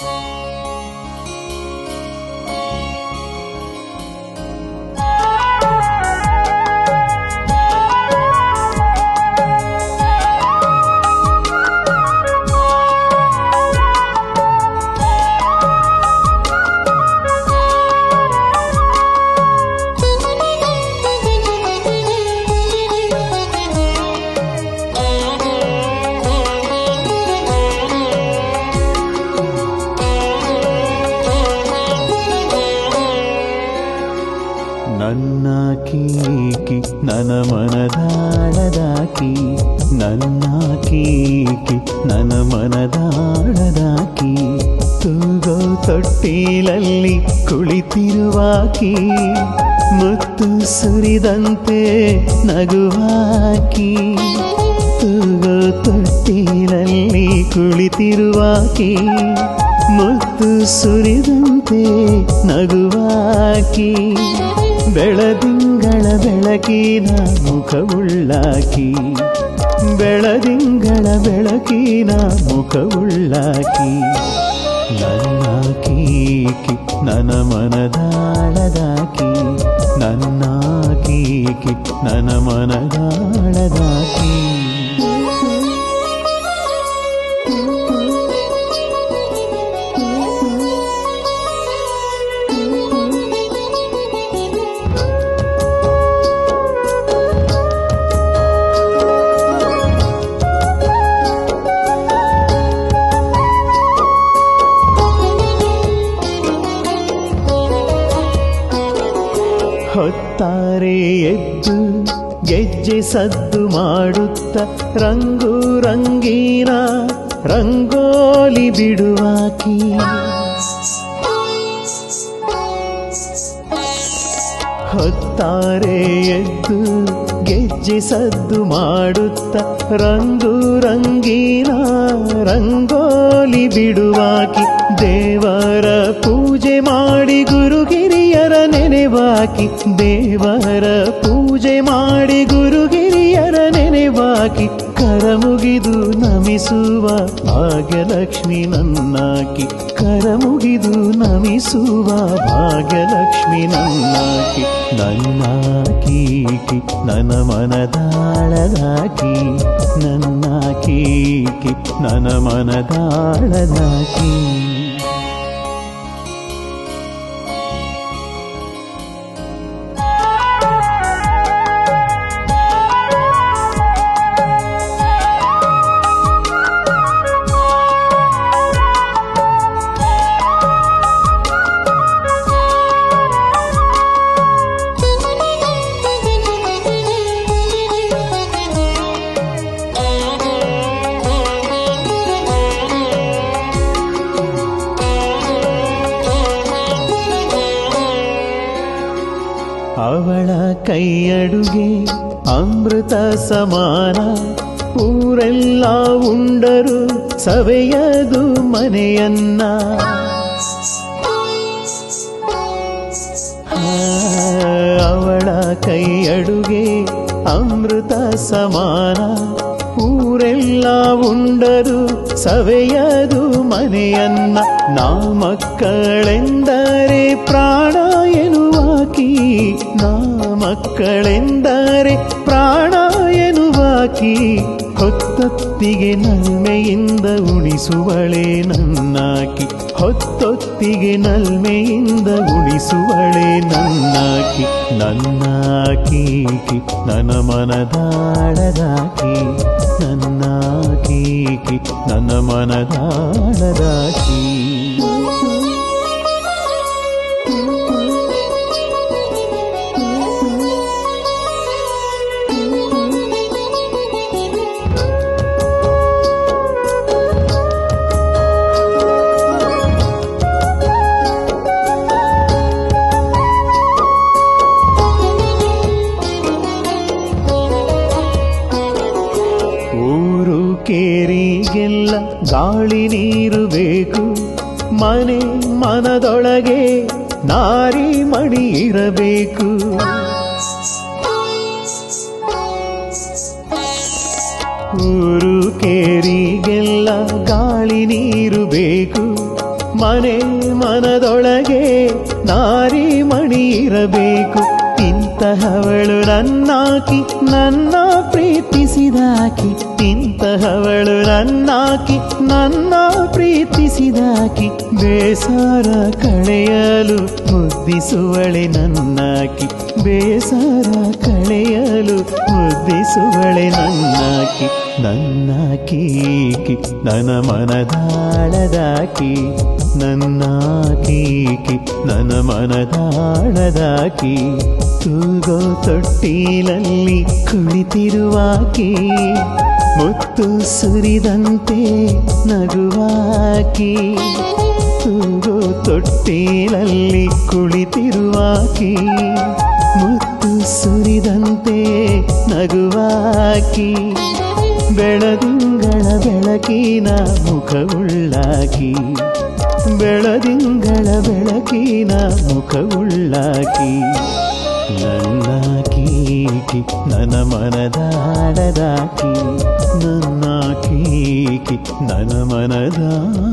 ನನ್ನ ಕೀಕಿ ನನ್ನ ಮನದಾಳದಾಕಿ ನನ್ನ ಕೀಕಿ ನನ್ನ ಮನದಾಳದಾಕಿ ತೂಗೋ ತೊಟ್ಟಿಲಲ್ಲಿ ಕುಳಿತಿರುವಾಕಿ, ಮತ್ತು ಸುರಿದಂತೆ ನಗುವಾಕಿ. ತೂಗೋ ತೊಟ್ಟಿಲಲ್ಲಿ ಕುಳಿತಿರುವಾಕಿ, ಮತ್ತು ಸುರಿದಂತೆ ನಗುವಾಕಿ. ಬೆಳದಿಂಗಳ ಬೆಳಕಿನ ಮುಖವುಳ್ಳಾಕಿ ಬೆಳದಿಂಗಳ ಬೆಳಕಿನ ಮುಖವುಳ್ಳಾಕಿ ನನ್ನ ಕೀಕಿ ನನ್ನ ಮನದಾಳದಾಕಿ ನನ್ನ ಕೀಕಿ ನನ್ನ ಮನದಾಳದಾಕಿ. ಹೊತ್ತಾರೆ ಎದ್ದು ಗೆಜ್ಜೆ ಸದ್ದು ಮಾಡುತ್ತ ರಂಗು ರಂಗೀನ, ರಂಗೋಲಿ ಬಿಡುವಾಕಿ ಹೊತ್ತಾರೆ ಎದ್ದು ಗೆಜ್ಜೆ ಸದ್ದು ಮಾಡುತ್ತ ರಂಗು ರಂಗೀನ, ರಂಗೋಲಿ ಬಿಡುವಾಕಿ ದೇವರ ಪೂಜೆ ಮಾಡಿ ಗುರುಗಿರಿಯರ ನೆನೆವಾಕಿ, ದೇವರ ಪೂಜೆ ಮಾಡಿ ಗುರುಗಿರಿಯರ ನೆನೆವಾಕಿ, ಕರ ಮುಗಿದು ನಮಿಸುವ ಭಾಗ್ಯಲಕ್ಷ್ಮಿ ನನ್ನಾಕಿ, ಕರ ಮುಗಿದು ನಮಿಸುವ ಭಾಗ್ಯಲಕ್ಷ್ಮಿ ನನ್ನಾಕಿ, ನನ್ನ ಕೀಕಿ ನನ್ನ ಮನದಾಳದಾಕಿ ನನ್ನ ಕೀಕಿ ನನ್ನ ಮನದಾಳದಾಕಿ ಅವಳ ಕೈಯಡುಗೆ ಅಮೃತ ಸಮಾನ. ಊರೆಲ್ಲ ಉಂಡರು ಸವೆಯದು ಮನೆಯನ್ನ. ಅವಳ ಕೈಯಡುಗೆ ಅಮೃತ ಸಮಾನ. ಊರೆಲ್ಲ ಉಂಡರು ಸವೆಯದು ಮನೆಯನ್ನ. ನಾ ಮಕ್ಕಳೆಂದರೆ ನಾ ಮಕ್ಕಳೆಂದರೆ ಪ್ರಾಣ ಎನ್ನುವಾಕಿ ಹೊತ್ತೊತ್ತಿಗೆ ನಲ್ಮೆಯಿಂದ ಉಣಿಸುವಳೆ ನನ್ನಾಕಿ. ಹೊತ್ತೊತ್ತಿಗೆ ನಲ್ಮೆಯಿಂದ ಉಣಿಸುವಳೆ ನನ್ನಾಕಿ. ನನ್ನಾಕೀಕಿ ನನ್ನ ಮನದಾಳದಾಕಿ. ನನ್ನ ಕೀಕಿ ನನ್ನ ಮನದಾಳದಾಕಿ. ಗಾಳಿ ನೀರು ಬೇಕು. ಮನೆ ಮನದೊಳಗೆ ನಾರಿ ಮಣಿ ಇರಬೇಕು. ಊರು ಕೇರಿಗೆಲ್ಲ ಗಾಳಿ ನೀರು ಬೇಕು. ಮನೆ ಮನದೊಳಗೆ ನಾರಿ ಮಣಿ ಇರಬೇಕು. ಇಂತಹವಳು ನನ್ನಾಕಿ, ನನ್ನ ಪ್ರೀತಿಸಿದಾಕಿ ಇಂತಹವಳು ನನ್ನಾಕಿ ನನ್ನ ಪ್ರೀತಿಸಿದಾಕಿ ಬೇಸರ ಕಳೆಯಲು ಮುದ್ದಿಸುವಳೆ ನನ್ನಾಕಿ ಬೇಸರ ಕಳೆಯಲು ಮುದ್ದಿಸುವಳೆ ನನ್ನಾಕಿ. ನನ್ನಾಕೀಕಿ ನನ್ನ ಮನದಾಳದಾಕಿ ನನ್ನಾಕೀಕಿ ನನ್ನ ಮನದಾಳದಾಕಿ ತೂಗೋ ತೊಟ್ಟಿಲಲ್ಲಿ ಕುಳಿತಿರುವಾಕಿ ಮುತ್ತು ಸುರಿದಂತೆ ನಗುವಾಕಿ ತೂಗೋ ತೊಟ್ಟಿಲಲ್ಲಿ ಕುಳಿತಿರುವಾಕಿ ಮುತ್ತು ಸುರಿದಂತೆ ನಗುವಾಕಿ ಬೆಳದಿಂಗಳ ಬೆಳಕಿನ ಮುಖವುಳ್ಳಾಕಿ. ಬೆಳದಿಂಗಳ ಬೆಳಕಿನ ಮುಖವುಳ್ಳಾಕಿ. ನನ್ನಾಕೀಕಿ ನನ್ನ ಮನದಾಡದಾಕಿ ನನ್ನ ಕೀಕಿ ನನ್ನ ಮನದಾಳದಾಕಿ.